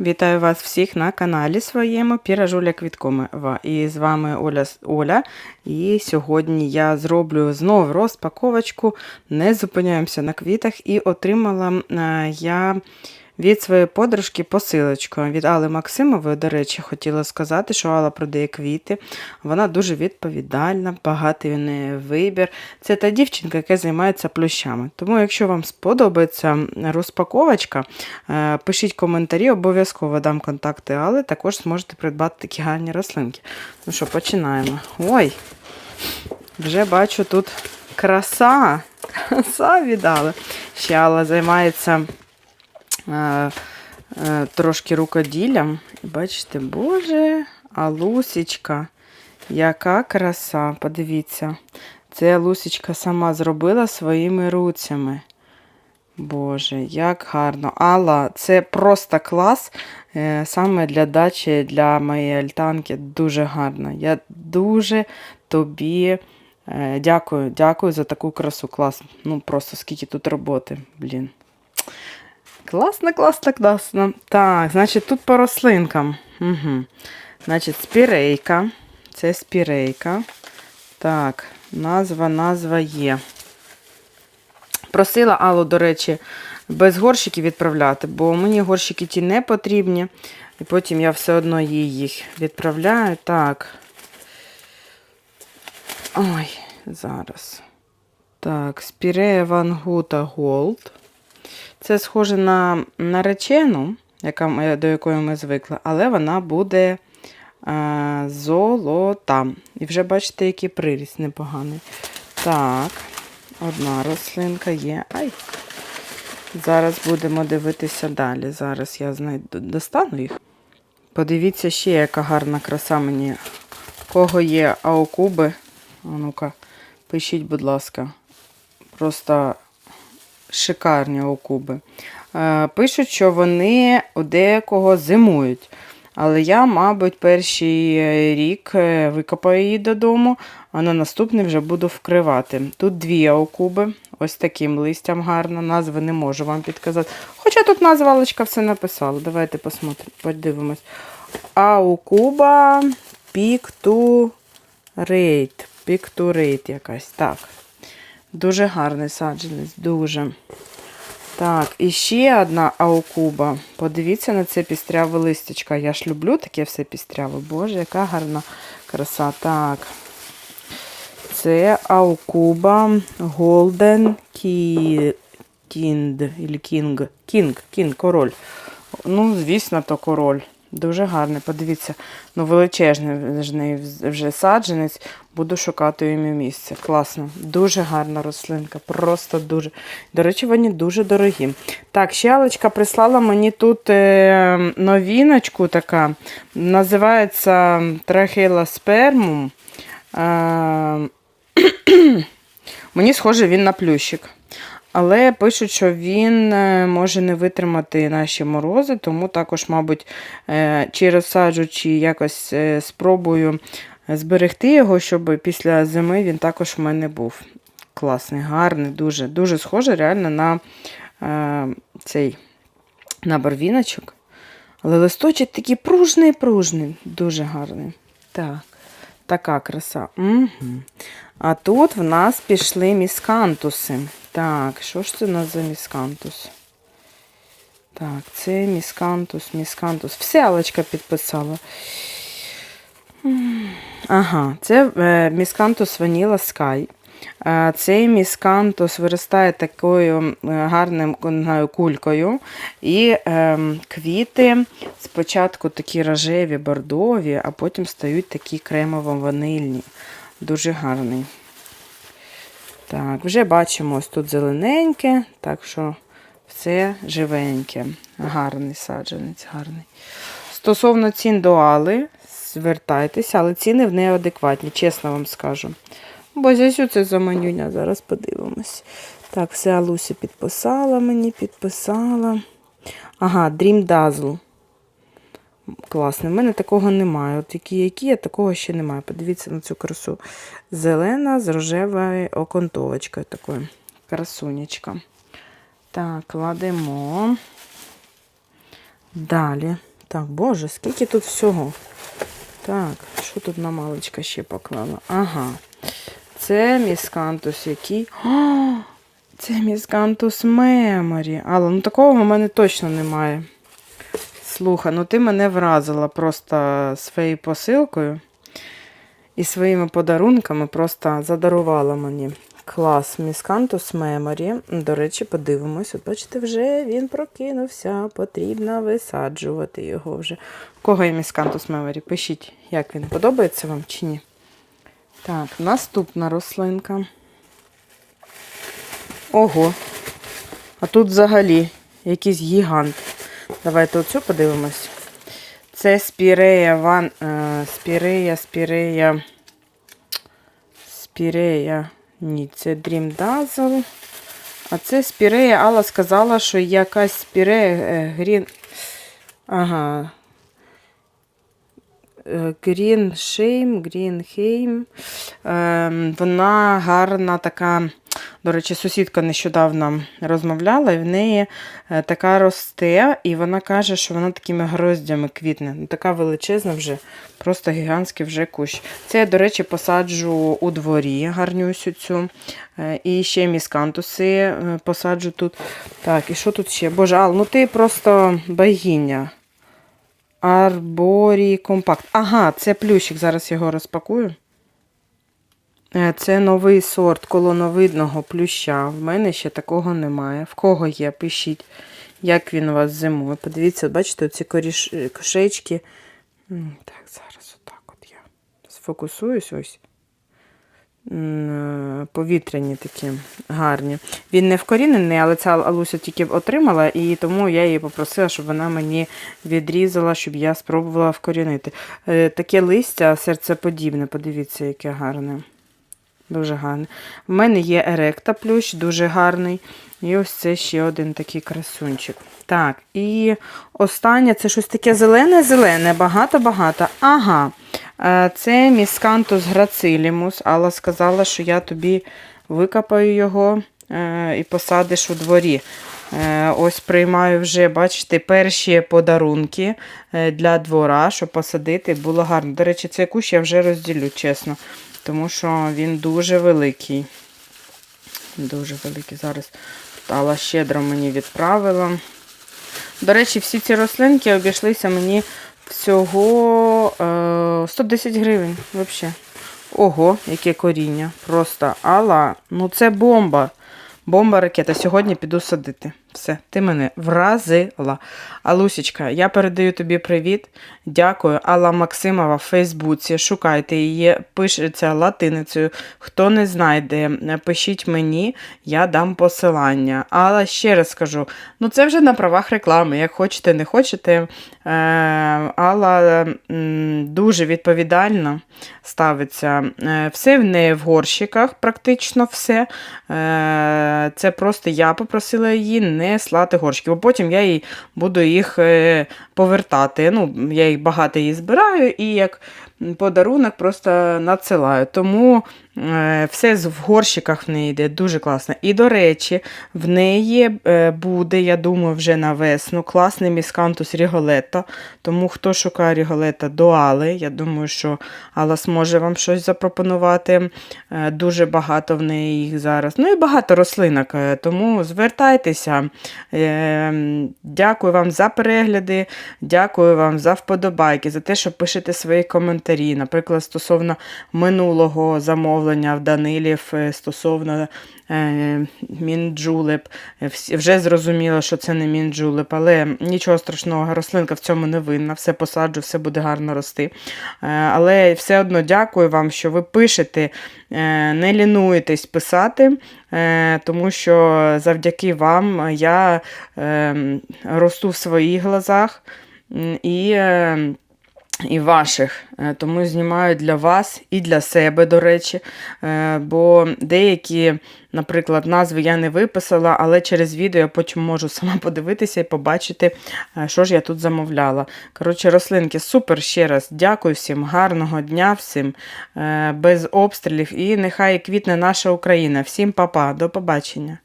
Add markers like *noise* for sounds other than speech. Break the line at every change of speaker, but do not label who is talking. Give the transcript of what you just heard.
Вітаю вас всіх на каналі своєму Піражуля Квіткомова. І з вами Оля, Оля. І сьогодні я зроблю знову розпаковочку. Не зупиняємося на квітах. І отримала е, я від своєї подружки посилочку. Від Алли Максимової, до речі, хотіла сказати, що Алла продає квіти. Вона дуже відповідальна, багатий в неї вибір. Це та дівчинка, яка займається плющами. Тому, якщо вам сподобається розпаковочка, е, пишіть коментарі, обов'язково дам контакти Алли, також зможете придбати такі гарні рослинки. Ну що, починаємо. Ой, вже бачу тут краса. Краса віддали. Ще Алла займається трошки рукоділлям. І бачите, боже, а лусічка, яка краса, подивіться. Це Лусічка сама зробила своїми руцями. Боже, як гарно. Алла, це просто клас. е, Саме для дачі, для моєї альтанки. Дуже гарно. Я дуже тобі е, дякую, дякую за таку красу. Клас. Ну просто скільки тут роботи, блін. Класно, класно, класно. Так, значить, тут по рослинкам. Угу. Значить, спірейка. Це спірейка. Так, назва, назва є. Просила Аллу, до речі, без горщиків відправляти, бо мені горщики ті не потрібні. І потім я все одно їй їх відправляю. Так. Ой, зараз. Так, Спірея Ван Гута Голд. Це схоже на наречену, яка, до якої ми звикли, але вона буде е, золота. І вже бачите, який приріст непоганий. Так, одна рослинка є. Ай. Зараз будемо дивитися далі. Зараз я знайду, достану їх. Подивіться ще, яка гарна краса мені. Кого є аокуби? А ну-ка, пишіть, будь ласка. Просто шикарні окуби. Е, Пишуть, що вони у декого зимують. Але я, мабуть, перший рік е, викопаю її додому, а на наступний вже буду вкривати. Тут дві аукуби, ось таким листям гарно. Назви не можу вам підказати. Хоча тут назвалочка все написала. Давайте подивимось. Аукуба Піктурейт. Піктурейт якась. Так. Дуже гарний саджанець, дуже. Так, і ще одна аукуба. Подивіться на це пістряве листячка. Я ж люблю таке все пістряве. Боже, яка гарна краса. Так. Це аукуба Golden Ki- King. King, King, король. Ну, звісно, то король. Дуже гарний. Подивіться, ну величезний вже саджанець. Буду шукати йому місце. Класно. Дуже гарна рослинка. Просто дуже. До речі, вони дуже дорогі. Так, ще Алечка прислала мені тут е, новіночку така. Називається Трахела спермум. Е, *clears throat* мені схоже він на плющик. Але пишуть, що він е, може не витримати наші морози, тому також, мабуть, е, чи розсаджу, чи якось е, спробую зберегти його, щоб після зими він також в мене був. Класний, гарний, дуже дуже схожий реально на е, цей на барвіночок. Але листочок такий пружний, пружний, дуже гарний. Так, така краса. Угу. А тут в нас пішли міскантуси. Так, що ж це у нас за міскантус? Так, це міскантус, міскантус. Все Алочка підписала. Ага, це е, міскантус Ваніла Sky. Е, Цей міскантус виростає такою гарним кулькою. І е, квіти спочатку такі рожеві, бордові, а потім стають такі кремово-ванильні. Дуже гарний. Так, вже бачимо ось тут зелененьке, так що все живеньке. Гарний саджанець, гарний. Стосовно цін до Али, звертайтеся, але ціни в неї адекватні, чесно вам скажу. Бо зязю це за манюня, зараз подивимось. Так, все Алуся підписала мені, підписала. Ага, Dream Dazzle. Класний. У мене такого немає. От які, які, я такого ще немає. Подивіться на цю красу. Зелена з рожевою окантовочкою такою. Красунечка. Так, кладемо. Далі. Так, боже, скільки тут всього. Так, що тут намалочка ще поклала? Ага. Це міскантус який. *gasps* О, це міскантус меморі. Але ну такого в мене точно немає. Слухай, ну ти мене вразила просто своєю посилкою і своїми подарунками просто задарувала мені. Клас, міскантус меморі. До речі, подивимось. От бачите, вже він прокинувся. Потрібно висаджувати його вже. Кого є міскантус меморі? Пишіть, як він подобається вам чи ні. Так, наступна рослинка. Ого. А тут взагалі якийсь гігант. Давайте оцю подивимось. Це спірея ван. Е, спірея, спірея. Спірея. Ні, це Dream Dazzle. А це спірея. Алла сказала, що якась спірея е, грін. Ага. Green Shame, Green Heim. Ем, Вона гарна така. До речі, сусідка нещодавно розмовляла, і в неї е, така росте, і вона каже, що вона такими гроздями квітне. Ну, така величезна вже, просто гігантський вже кущ. Це я, до речі, посаджу у дворі гарнюсю цю. Е, І ще міскантуси е, посаджу тут. Так, і що тут ще? Боже, Ал, ну ти просто богиня. Арборі компакт. Ага, це плющик, зараз його розпакую. Е, Це новий сорт колоновидного плюща. В мене ще такого немає. В кого є, пишіть, як він у вас зимує. Подивіться, бачите, ці коріш... кошечки. Так, зараз отак от я сфокусуюсь ось. Е, Повітряні такі гарні. Він не вкорінений, але ця Алуся тільки отримала, і тому я її попросила, щоб вона мені відрізала, щоб я спробувала вкорінити. Е, Таке листя серцеподібне, подивіться, яке гарне. Дуже гарне. У мене є еректа плющ, дуже гарний. І ось це ще один такий красунчик. Так, і останнє це щось таке зелене-зелене, багато-багато. Ага, е, це міскантус грацилімус. Алла сказала, що я тобі викопаю його е, і посадиш у дворі. Е, Ось приймаю вже, бачите, перші подарунки для двора, щоб посадити було гарно. До речі, цей кущ я вже розділю, чесно, тому що він дуже великий. Дуже великий. Зараз Алла щедро мені відправила. До речі, всі ці рослинки обійшлися мені всього е, 110 гривень. Взагалі. Ого, яке коріння. Просто Алла, ну це бомба. Бомба ракета. Сьогодні піду садити. Все, ти мене вразила. Алусічка, я передаю тобі привіт. Дякую. Алла Максимова в Фейсбуці. Шукайте її, пишеться латиницею. Хто не знайде, пишіть мені, я дам посилання. Алла, ще раз скажу: ну це вже на правах реклами. Як хочете, не хочете. Е, Алла дуже відповідально ставиться. Е, Все в неї в горщиках, практично все. Е, Це просто я попросила її не слати горщики, бо потім я їй буду їх е, повертати. Ну, я їх багато її збираю і як подарунок просто надсилаю. Тому е, все в горщиках в неї йде дуже класно. І, до речі, в неї е, буде, я думаю, вже на весну класний міскантус Ріголетто. Тому хто шукає Ріголетто до Али, я думаю, що Алла зможе вам щось запропонувати. Е, Дуже багато в неї їх зараз. Ну і багато рослинок. Тому звертайтеся. Дякую вам за перегляди, дякую вам за вподобайки, за те, що пишете свої коментарі. Наприклад, стосовно минулого замовлення в Данилів, е, стосовно е, мінджулеп. Е, Вже зрозуміло, що це не мінджулеп, але нічого страшного, рослинка в цьому не винна. Все посаджу, все буде гарно рости. Е, Але все одно дякую вам, що ви пишете, е, не лінуєтесь писати, е, тому що завдяки вам я е, росту в своїх глазах і. І ваших, Е, тому знімаю для вас і для себе, до речі. Е, Бо деякі, наприклад, назви я не виписала, але через відео я потім можу *laughs* сама подивитися і побачити, е, що ж я тут замовляла. Коротше, рослинки, супер ще раз. Дякую всім, гарного дня всім, без обстрілів. І нехай квітне наша Україна. Всім па-па, до побачення.